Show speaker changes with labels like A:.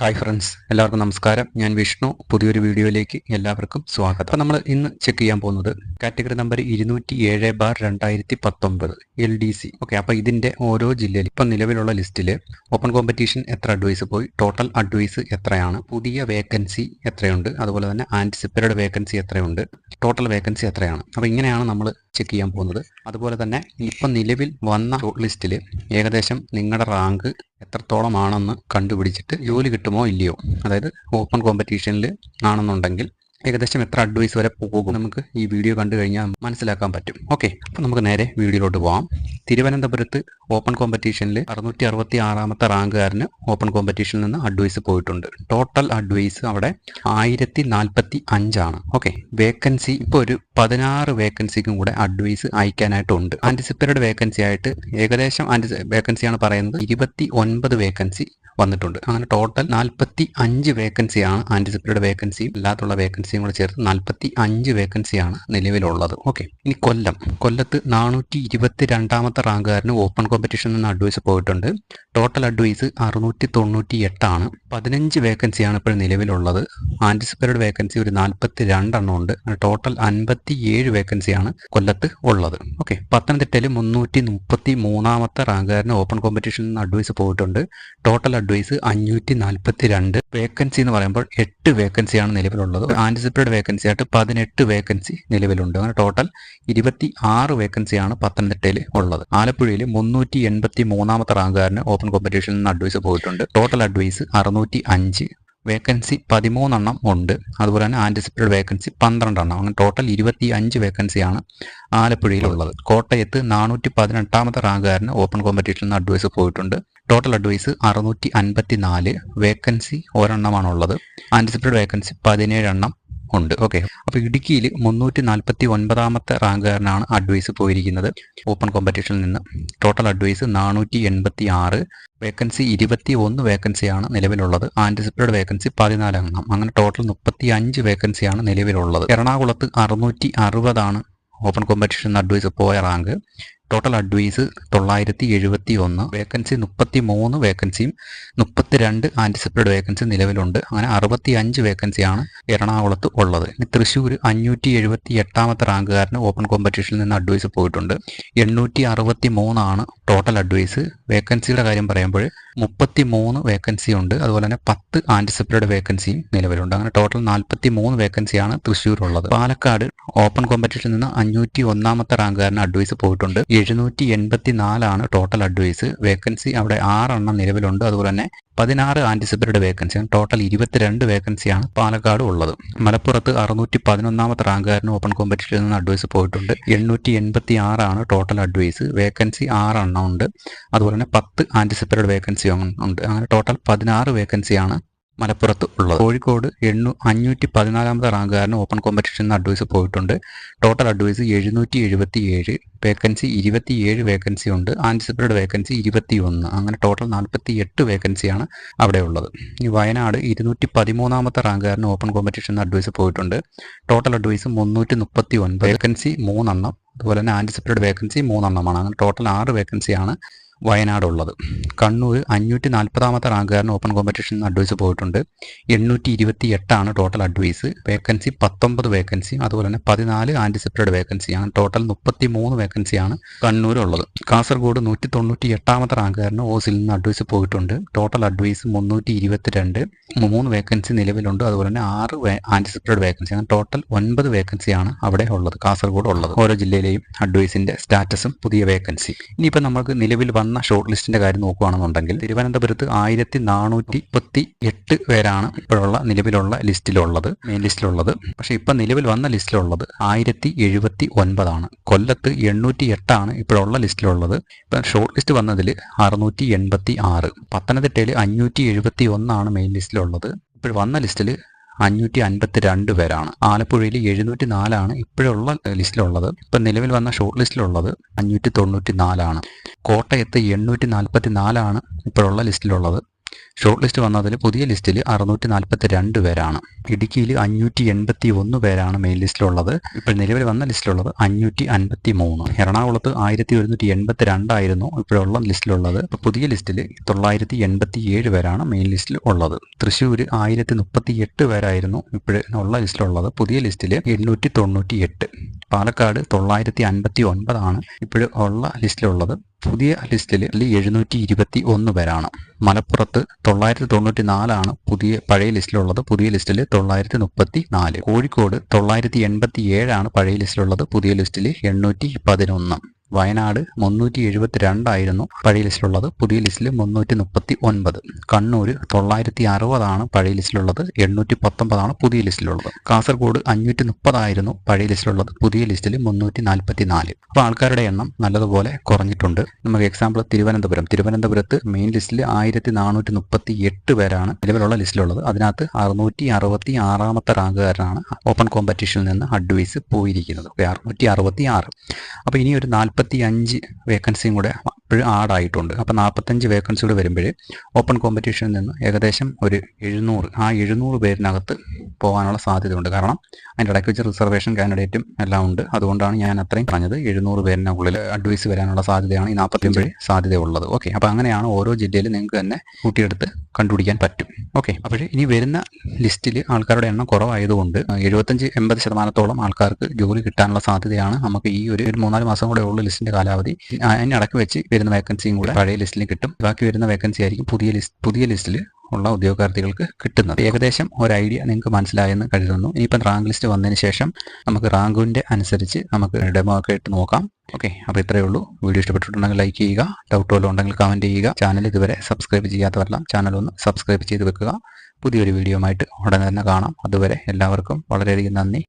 A: Hi friends എല്ലാവർക്കും നമസ്കാരം. ഞാൻ വിഷ്ണു. പുതിയൊരു വീഡിയോയിലേക്ക് എല്ലാവർക്കും സ്വാഗതം. അപ്പം നമ്മൾ ഇന്ന് ചെക്ക് ചെയ്യാൻ പോകുന്നത് കാറ്റഗറി നമ്പർ ഇരുന്നൂറ്റി ഏഴ് ബാർ രണ്ടായിരത്തി പത്തൊമ്പത് എൽ ഡി സി ഓക്കെ അപ്പോൾ ഇതിന്റെ ഓരോ ജില്ലയിൽ ഇപ്പം നിലവിലുള്ള ലിസ്റ്റിൽ ഓപ്പൺ കോമ്പറ്റീഷൻ എത്ര അഡ്വൈസ് പോയി ടോട്ടൽ അഡ്വൈസ് എത്രയാണ് പുതിയ വേക്കൻസി എത്രയുണ്ട് അതുപോലെ തന്നെ ആന്റിസിപ്പേറ്റഡ് വേക്കൻസി എത്രയുണ്ട് ടോട്ടൽ വേക്കൻസി എത്രയാണ്. അപ്പോൾ ഇങ്ങനെയാണ് നമ്മൾ ചെക്ക് ചെയ്യാൻ പോകുന്നത്. അതുപോലെ തന്നെ ഇപ്പം നിലവിൽ വന്ന ഷോർട്ട് ലിസ്റ്റിൽ ഏകദേശം നിങ്ങളുടെ റാങ്ക് എത്രത്തോളമാണെന്ന് കണ്ടുപിടിച്ചിട്ട് ജോലി കിട്ടുമോ ഇല്ലയോ? അതായത് ഓപ്പൺ കോമ്പറ്റീഷനിൽ ആണെന്നുണ്ടെങ്കിൽ ഏകദേശം എത്ര അഡ്വൈസ് വരെ പോകും നമുക്ക് ഈ വീഡിയോ കണ്ടു കഴിഞ്ഞാൽ മനസ്സിലാക്കാൻ പറ്റും. ഓക്കെ അപ്പോൾ നമുക്ക് നേരെ വീഡിയോയിലോട്ട് പോകാം തിരുവനന്തപുരത്ത് ഓപ്പൺ കോമ്പറ്റീഷനിൽ അറുന്നൂറ്റി അറുപത്തി ആറാമത്തെ റാങ്കുകാരന് ഓപ്പൺ കോമ്പറ്റീഷനിൽ നിന്ന് അഡ്വൈസ് പോയിട്ടുണ്ട്. ടോട്ടൽ അഡ്വൈസ് അവിടെ ആയിരത്തി നാൽപ്പത്തി അഞ്ചാണ് ഓക്കെ വേക്കൻസി ഇപ്പോൾ ഒരു പതിനാറ് വേക്കൻസിക്കും കൂടെ അഡ്വൈസ് അയക്കാനായിട്ടുണ്ട്. ആന്റിസിപ്പേറ്റഡ് വേക്കൻസി ആയിട്ട് ഏകദേശം വേക്കൻസിയാണ് പറയുന്നത് ഇരുപത്തി ഒൻപത് വേക്കൻസി വന്നിട്ടുണ്ട്. അങ്ങനെ ടോട്ടൽ നാൽപ്പത്തി അഞ്ച് വേക്കൻസിയാണ് ആന്റിസിപ്പേറ്റഡ് വേക്കൻസിയും അല്ലാത്തുള്ള വേക്കൻസിയും കൂടെ ചേർത്ത് നാൽപ്പത്തി അഞ്ച് വേക്കൻസിയാണ് നിലവിലുള്ളത്. ഓക്കെ ഇനി കൊല്ലം. കൊല്ലത്ത് നാനൂറ്റി ഇരുപത്തി രണ്ടാമത്തെ റാങ്കുകാരന് ഓപ്പൺ കോമ്പറ്റീഷൻ നിന്ന് അഡ്വൈസ് പോയിട്ടുണ്ട്. ടോട്ടൽ അഡ്വൈസ് അറുന്നൂറ്റി തൊണ്ണൂറ്റി എട്ടാണ് പതിനഞ്ച് വേക്കൻസിയാണ് ഇപ്പോൾ നിലവിലുള്ളത്. ആന്റിസിപ്പേറ്റഡ് വേക്കൻസി ഒരു നാൽപ്പത്തി രണ്ടെണ്ണം ഉണ്ട് ടോട്ടൽ അൻപത്തി ഏഴ് വേക്കൻസിയാണ് കൊല്ലത്ത് ഉള്ളത്. ഓക്കെ പത്തനംതിട്ടയിൽ മുന്നൂറ്റി മുപ്പത്തി മൂന്നാമത്തെ റാങ്കുകാരന് ഓപ്പൺ കോമ്പറ്റീഷനിൽ നിന്ന് അഡ്വൈസ് പോയിട്ടുണ്ട്. ടോട്ടൽ അഡ്വൈസ് അഞ്ഞൂറ്റി നാൽപ്പത്തി രണ്ട് വേക്കൻസി എന്ന് പറയുമ്പോൾ എട്ട് വേക്കൻസിയാണ് നിലവിലുള്ളത്. ആന്റിസിപ്പേറ്റഡ് വേക്കൻസി ആയിട്ട് പതിനെട്ട് വേക്കൻസി നിലവിലുണ്ട്. അങ്ങനെ ടോട്ടൽ ഇരുപത്തി ആറ് വേക്കൻസിയാണ് പത്തനംതിട്ടയിൽ ഉള്ളത്. ആലപ്പുഴയിൽ മുന്നൂറ്റി എൺപത്തി മൂന്നാമത്തെ റാങ്കുകാരന് ഓപ്പൺ കോമ്പറ്റീഷനിൽ നിന്ന് അഡ്വൈസ് പോയിട്ടുണ്ട്. ടോട്ടൽ അഡ്വൈസ് അറുന്നൂറ്റി അഞ്ച് വേക്കൻസി പതിമൂന്നെണ്ണം ഉണ്ട്. അതുപോലെ തന്നെ ആന്റിസിപ്പേറ്റഡ് വേക്കൻസി പന്ത്രണ്ടെണ്ണം. അങ്ങനെ ടോട്ടൽ ഇരുപത്തി അഞ്ച് വേക്കൻസിയാണ് ആലപ്പുഴയിലുള്ളത്. കോട്ടയത്ത് നാനൂറ്റി പതിനെട്ടാമത്തെ റാങ്കുകാരന് ഓപ്പൺ കോമ്പറ്റീഷനിൽ നിന്ന് അഡ്വൈസ് പോയിട്ടുണ്ട്. ടോട്ടൽ അഡ്വൈസ് അറുന്നൂറ്റി അൻപത്തി നാല് വേക്കൻസി ഒരെണ്ണമാണുള്ളത്. ആന്റിസിപ്പേറ്റഡ് വേക്കൻസി പതിനേഴെണ്ണം. ഉണ്ട്. ഓക്കെ അപ്പോൾ ഇടുക്കിയിൽ മുന്നൂറ്റി നാൽപ്പത്തി ഒൻപതാമത്തെ റാങ്കുകാരനാണ് അഡ്വൈസ് പോയിരിക്കുന്നത്. ഓപ്പൺ കോമ്പറ്റീഷനിൽ നിന്ന്. ടോട്ടൽ അഡ്വൈസ് നാനൂറ്റി എൺപത്തി ആറ് വേക്കൻസി ഇരുപത്തി ഒന്ന് വേക്കൻസിയാണ് നിലവിലുള്ളത്. ആന്റിസിപ്പേറ്റഡ് വേക്കൻസി പതിനാലെണ്ണം അങ്ങനെ ടോട്ടൽ മുപ്പത്തി അഞ്ച് വേക്കൻസിയാണ് നിലവിലുള്ളത്. എറണാകുളത്ത് അറുന്നൂറ്റി അറുപതാണ് ഓപ്പൺ കോമ്പറ്റീഷൻ അഡ്വൈസ് പോയ റാങ്ക്. ടോട്ടൽ അഡ്വൈസ് തൊള്ളായിരത്തി എഴുപത്തി ഒന്ന് വേക്കൻസി മുപ്പത്തി മൂന്ന് വേക്കൻസിയും മുപ്പത്തിരണ്ട് ആന്റിസിപ്പേറ്റഡ് വേക്കൻസി നിലവിലുണ്ട്. അങ്ങനെ അറുപത്തി അഞ്ച് വേക്കൻസിയാണ് എറണാകുളത്ത് ഉള്ളത്. ഇനി തൃശ്ശൂർ അഞ്ഞൂറ്റി എഴുപത്തി എട്ടാമത്തെ റാങ്കുകാരന് ഓപ്പൺ കോമ്പറ്റീഷനിൽ നിന്ന് അഡ്വൈസ് പോയിട്ടുണ്ട്. എണ്ണൂറ്റി അറുപത്തി മൂന്നാണ് ടോട്ടൽ അഡ്വൈസ് വേക്കൻസിയുടെ കാര്യം പറയുമ്പോൾ മുപ്പത്തി മൂന്ന് വേക്കൻസി ഉണ്ട്. അതുപോലെ തന്നെ പത്ത് ആന്റിസിപ്പേറ്റഡ് വേക്കൻസിയും നിലവിലുണ്ട്. അങ്ങനെ ടോട്ടൽ നാൽപ്പത്തി മൂന്ന് വേക്കൻസിയാണ് തൃശ്ശൂർ ഉള്ളത് പാലക്കാട് ഓപ്പൺ കോമ്പറ്റീഷനിൽ നിന്ന് അഞ്ഞൂറ്റി ഒന്നാമത്തെ റാങ്കുകാരന് അഡ്വൈസ് പോയിട്ടുണ്ട്. എഴുന്നൂറ്റി എൺപത്തി നാലാണ് ടോട്ടൽ അഡ്വൈസ് വേക്കൻസി അവിടെ ആറെണ്ണം നിലവിലുണ്ട്. അതുപോലെ തന്നെ പതിനാറ് ആന്റിസിപ്പേറ്റഡ് വേക്കൻസി ടോട്ടൽ ഇരുപത്തിരണ്ട് വേക്കൻസിയാണ് പാലക്കാട് ഉള്ളത്. മലപ്പുറത്ത് അറുന്നൂറ്റി പതിനൊന്നാമത്തെ റാങ്കുകാരന് ഓപ്പൺ കോമ്പറ്റീഷനിൽ നിന്ന് അഡ്വൈസ് പോയിട്ടുണ്ട്. എണ്ണൂറ്റി എൺപത്തി ആറാണ് ടോട്ടൽ അഡ്വൈസ് വേക്കൻസി ആറെണ്ണം ഉണ്ട്. അതുപോലെ തന്നെ പത്ത് ആന്റിസിപ്പേറ്റഡ് വേക്കൻസി ഉണ്ട്. അങ്ങനെ ടോട്ടൽ പതിനാറ് വേക്കൻസിയാണ് മലപ്പുറത്ത് ഉള്ളത്. കോഴിക്കോട് എണ്ണൂ അഞ്ഞൂറ്റി പതിനാലാമത്തെ റാങ്കുകാരന് ഓപ്പൺ കോമ്പറ്റീഷൻ എന്ന അഡ്വൈസ് പോയിട്ടുണ്ട്. ടോട്ടൽ അഡ്വൈസ് എഴുന്നൂറ്റി എഴുപത്തി ഏഴ് വേക്കൻസി ഇരുപത്തി ഏഴ് വേക്കൻസി ഉണ്ട്. ആന്റിസിപ്പേറ്റഡ് വേക്കൻസി ഇരുപത്തി ഒന്ന് അങ്ങനെ ടോട്ടൽ നാൽപ്പത്തി എട്ട് വേക്കൻസിയാണ് അവിടെ ഉള്ളത്. ഈ വയനാട് ഇരുന്നൂറ്റി പതിമൂന്നാമത്തെ റാങ്കുകാരന് ഓപ്പൺ കോമ്പറ്റീഷൻ എന്ന അഡ്വൈസ് പോയിട്ടുണ്ട്. ടോട്ടൽ അഡ്വൈസ് മുന്നൂറ്റി മുപ്പത്തി ഒൻപത് വേക്കൻസി മൂന്നെണ്ണം. അതുപോലെ തന്നെ ആന്റിസിപ്പേറ്റഡ് വേക്കൻസി മൂന്നെണ്ണമാണ്. അങ്ങനെ ടോട്ടൽ ആറ് വേക്കൻസിയാണ് വയനാടുള്ളത്. കണ്ണൂർ അഞ്ഞൂറ്റി നാൽപ്പതാമത്തെ റാങ്കുകാരന് ഓപ്പൺ കോമ്പറ്റീഷൻ അഡ്വൈസ് പോയിട്ടുണ്ട്. എണ്ണൂറ്റി ഇരുപത്തി എട്ടാണ് ടോട്ടൽ അഡ്വൈസ് വേക്കൻസി പത്തൊമ്പത് വേക്കൻസി അതുപോലെ തന്നെ പതിനാല് ആന്റിസിപ്പേറ്റഡ് വേക്കൻസിയാണ് ടോട്ടൽ മുപ്പത്തി മൂന്ന് വേക്കൻസിയാണ് കണ്ണൂരുള്ളത് കാസർഗോഡ് നൂറ്റി തൊണ്ണൂറ്റി എട്ടാമത്തെ റാങ്കുകാരന് ഓസിൽ നിന്ന് അഡ്വൈസ് പോയിട്ടുണ്ട്. ടോട്ടൽ അഡ്വൈസ് മുന്നൂറ്റി ഇരുപത്തിരണ്ട് മൂന്ന് വേക്കൻസി നിലവിലുണ്ട്. അതുപോലെ തന്നെ ആറ് ആന്റിസിപ്പേറ്റഡ് വേക്കൻസി അങ്ങനെ ടോട്ടൽ ഒൻപത് വേക്കൻസിയാണ് അവിടെ ഉള്ളത് കാസർഗോഡ് ഉള്ളത്. ഓരോ ജില്ലയിലെയും അഡ്വൈസിന്റെ സ്റ്റാറ്റസും പുതിയ വേക്കൻസി ഇനിയിപ്പോൾ നമുക്ക് നിലവിൽ വന്ന ഷോർട്ട് ലിസ്റ്റിന്റെ കാര്യം നോക്കുകയാണെന്നുണ്ടെങ്കിൽ തിരുവനന്തപുരത്ത് ആയിരത്തി നാനൂറ്റി മുപ്പത്തി എട്ട് പേരാണ് ഇപ്പോഴുള്ള നിലവിലുള്ള ലിസ്റ്റിലുള്ളത് മെയിൻ ലിസ്റ്റിലുള്ളത്. പക്ഷേ ഇപ്പം നിലവിൽ വന്ന ലിസ്റ്റിലുള്ളത് ആയിരത്തി എഴുപത്തി ഒൻപതാണ് കൊല്ലത്ത് എണ്ണൂറ്റി എട്ടാണ് ഇപ്പോഴുള്ള ലിസ്റ്റിലുള്ളത്. ഇപ്പം ഷോർട്ട് ലിസ്റ്റ് വന്നതിൽ അറുന്നൂറ്റി എൺപത്തി ആറ് പത്തനംതിട്ടയിൽ അഞ്ഞൂറ്റി എഴുപത്തി ഒന്നാണ് മെയിൻ ലിസ്റ്റിലുള്ളത്. ഇപ്പോൾ വന്ന ലിസ്റ്റിൽ അഞ്ഞൂറ്റി അൻപത്തി രണ്ട് പേരാണ്. ആലപ്പുഴയിൽ എഴുന്നൂറ്റി നാലാണ് ഇപ്പോഴുള്ള ലിസ്റ്റിലുള്ളത്. ഇപ്പം നിലവിൽ വന്ന ഷോർട്ട് ലിസ്റ്റിലുള്ളത് അഞ്ഞൂറ്റി തൊണ്ണൂറ്റി നാലാണ് കോട്ടയത്ത് എണ്ണൂറ്റി നാൽപ്പത്തി നാലാണ് ഇപ്പോഴുള്ള ലിസ്റ്റിലുള്ളത്. ഷോർട്ട് ലിസ്റ്റ് വന്നതിൽ പുതിയ ലിസ്റ്റിൽ അറുന്നൂറ്റി നാൽപ്പത്തി രണ്ട് പേരാണ്. ഇടുക്കിയിൽ അഞ്ഞൂറ്റി എൺപത്തി ഒന്ന് പേരാണ് മെയിൻ ലിസ്റ്റിലുള്ളത് ഇപ്പോൾ നിലവിൽ വന്ന ലിസ്റ്റിലുള്ളത് അഞ്ഞൂറ്റി അൻപത്തി മൂന്ന് എറണാകുളത്ത് ആയിരത്തി ഒരുന്നൂറ്റി എൺപത്തി രണ്ടായിരുന്നു ഇപ്പോഴുള്ള ലിസ്റ്റിലുള്ളത്. ഇപ്പോൾ പുതിയ ലിസ്റ്റിൽ തൊള്ളായിരത്തി എൺപത്തി ഏഴ് പേരാണ് മെയിൻ ലിസ്റ്റിൽ ഉള്ളത്. തൃശ്ശൂർ ആയിരത്തി മുപ്പത്തി എട്ട് പേരായിരുന്നു ഇപ്പോഴുള്ള ലിസ്റ്റിലുള്ളത്. പുതിയ ലിസ്റ്റിൽ എണ്ണൂറ്റി തൊണ്ണൂറ്റി എട്ട് പാലക്കാട് തൊള്ളായിരത്തി അൻപത്തി ഒൻപതാണ് ഇപ്പോഴും ഉള്ള ലിസ്റ്റിലുള്ളത്. പുതിയ ലിസ്റ്റിൽ എഴുന്നൂറ്റി ഇരുപത്തി ഒന്ന് പേരാണ്. മലപ്പുറത്ത് തൊള്ളായിരത്തി തൊണ്ണൂറ്റി നാലാണ് പുതിയ പഴയ ലിസ്റ്റിലുള്ളത്. പുതിയ ലിസ്റ്റിൽ തൊള്ളായിരത്തി മുപ്പത്തി നാല് കോഴിക്കോട് തൊള്ളായിരത്തി എൺപത്തി ഏഴാണ് പഴയ ലിസ്റ്റിലുള്ളത്. പുതിയ ലിസ്റ്റിൽ എണ്ണൂറ്റി പതിനൊന്ന് വയനാട് മുന്നൂറ്റി എഴുപത്തി രണ്ടായിരുന്നു പഴയ ലിസ്റ്റിലുള്ളത്. പുതിയ ലിസ്റ്റിൽ മുന്നൂറ്റി മുപ്പത്തി ഒൻപത് കണ്ണൂർ തൊള്ളായിരത്തി അറുപതാണ് പഴയ ലിസ്റ്റിലുള്ളത്. എണ്ണൂറ്റി പത്തൊമ്പതാണ് പുതിയ ലിസ്റ്റിലുള്ളത്. കാസർഗോഡ് അഞ്ഞൂറ്റി മുപ്പതായിരുന്നു പഴയ ലിസ്റ്റിലുള്ളത്. പുതിയ ലിസ്റ്റിൽ മുന്നൂറ്റി നാൽപ്പത്തി നാല് അപ്പോൾ ആൾക്കാരുടെ എണ്ണം നല്ലതുപോലെ കുറഞ്ഞിട്ടുണ്ട്. നമുക്ക് എക്സാമ്പിൾ തിരുവനന്തപുരം. തിരുവനന്തപുരത്ത് മെയിൻ ലിസ്റ്റിൽ ആയിരത്തി നാനൂറ്റി മുപ്പത്തി എട്ട് പേരാണ് നിലവിലുള്ള ലിസ്റ്റിലുള്ളത്. അതിനകത്ത് അറുന്നൂറ്റി അറുപത്തി ആറാമത്തെ റാങ്കുകാരനാണ് ഓപ്പൺ കോമ്പറ്റീഷനിൽ നിന്ന് അഡ്വൈസ് പോയിരിക്കുന്നത്. അറുന്നൂറ്റി അറുപത്തി ആറ് അപ്പോൾ ഇനി ഒരു നാൽപ്പത്തി അഞ്ച് വേക്കൻസിയും കൂടെ ഇപ്പോഴും ആഡായിട്ടുണ്ട്. അപ്പോൾ നാൽപ്പത്തഞ്ച് വേക്കൻസികൾ വരുമ്പോൾ ഓപ്പൺ കോമ്പറ്റീഷനിൽ നിന്ന് ഏകദേശം ഒരു എഴുന്നൂറ് ആ എഴുന്നൂറ് പേരിനകത്ത് പോകാനുള്ള സാധ്യതയുണ്ട്. കാരണം അതിന്റെ ഇടയ്ക്ക് വെച്ച് റിസർവേഷൻ കാൻഡിഡേറ്റും എല്ലാം ഉണ്ട്. അതുകൊണ്ടാണ് ഞാൻ അത്രയും പറഞ്ഞത് എഴുന്നൂറ് പേരിനുള്ളിൽ അഡ്വൈസ് വരാനുള്ള സാധ്യതയാണ് ഈ നാൽപ്പത്തിയഞ്ച് സാധ്യതയുള്ളത്. ഓക്കെ അപ്പോൾ അങ്ങനെയാണ് ഓരോ ജില്ലയിലും നിങ്ങൾക്ക് തന്നെ കൂട്ടിയെടുത്ത് കണ്ടുപിടിക്കാൻ പറ്റും. ഓക്കെ അപ്പോൾ ഇനി വരുന്ന ലിസ്റ്റിൽ ആൾക്കാരുടെ എണ്ണം കുറവായതുകൊണ്ട് എഴുപത്തഞ്ച് എൺപത് ശതമാനത്തോളം ആൾക്കാർക്ക് ജോലി കിട്ടാനുള്ള സാധ്യതയാണ് നമുക്ക് ഈ ഒരു ഒരു മൂന്നാൽ മാസം കൂടെ ഉള്ള ലിസ്റ്റിന്റെ കാലാവധി. അതിനിടയ്ക്ക് വെച്ച് വരുന്ന വേക്കൻസിയും കൂടെ പഴയ ലിസ്റ്റിൽ കിട്ടും. ബാക്കി വരുന്ന വേക്കൻസി ആയിരിക്കും പുതിയ ലിസ്റ്റ് പുതിയ ലിസ്റ്റിൽ ഉള്ള ഉദ്യോഗാർത്ഥികൾക്ക് കിട്ടുന്നത്. ഏകദേശം ഒരു ഐഡിയ നിങ്ങൾക്ക് മനസ്സിലായെന്ന് കരുതുന്നു. ഇനിയിപ്പം റാങ്ക് ലിസ്റ്റ് വന്നതിന് ശേഷം നമുക്ക് റാങ്കിന്റെ അനുസരിച്ച് നമുക്ക് ഡെമോ ഒക്കെ ഇട്ട് നോക്കാം. ഓക്കെ അപ്പോൾ ഇത്രയേ ഉള്ളൂ. വീഡിയോ ഇഷ്ടപ്പെട്ടിട്ടുണ്ടെങ്കിൽ ലൈക്ക് ചെയ്യുക. ഡൗട്ട് വല്ലതും ഉണ്ടെങ്കിൽ കമന്റ് ചെയ്യുക. ചാനൽ ഇതുവരെ സബ്സ്ക്രൈബ് ചെയ്യാത്തവരെല്ലാം ചാനൽ ഒന്ന് സബ്സ്ക്രൈബ് ചെയ്ത് വെക്കുക. പുതിയൊരു വീഡിയോ ആയിട്ട് ഉടനെ തന്നെ കാണാം. അതുവരെ എല്ലാവർക്കും വളരെയധികം നന്ദി.